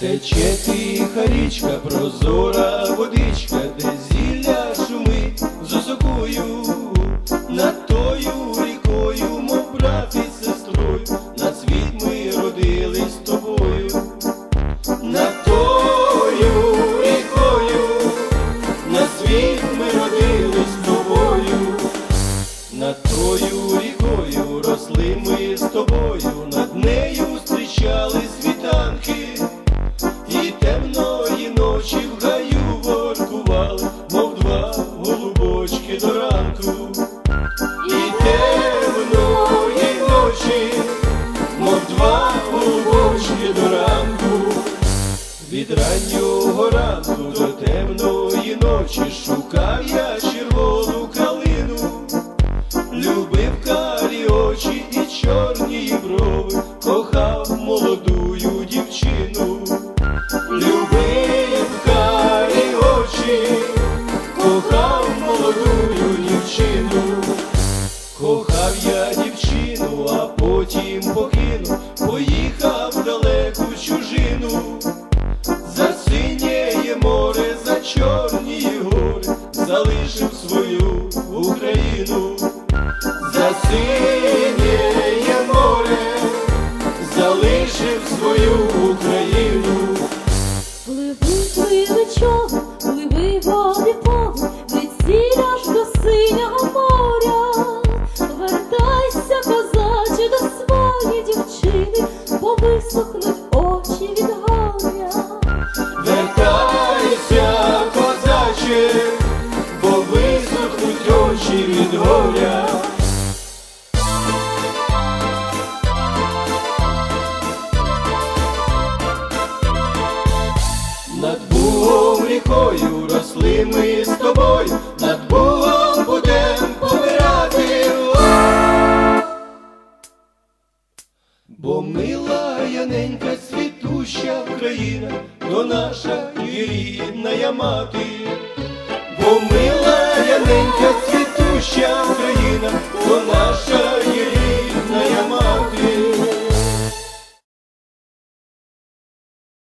Тече тиха річка, прозора водичка, де зілля шумить з осокою, над тою рікою, мов брат і сестрою, на світ ми родились з тобою, над тою рікою, на світ ми родились з тобою, над тою рікою росли ми з тобою, над нею зустрічали світанки. До ранку. Від раннього ранку до темної ночі шукав я червону калину, любив карі очі і чорні брови, кохав молодую дівчину. Любив карі очі, кохав поїхав в далеку чужину, за синєє море, за чорні гори, залишив свою Україну, за синєє море, залишив свою Україну. Пливи, пливи човен, козаче, бо висохнуть очі від горя. Над Бугом рікою росли ми з тобою, над Бугом будем помирати. Бо мила яненька світуща Україна, то наша і рідна мати. Бо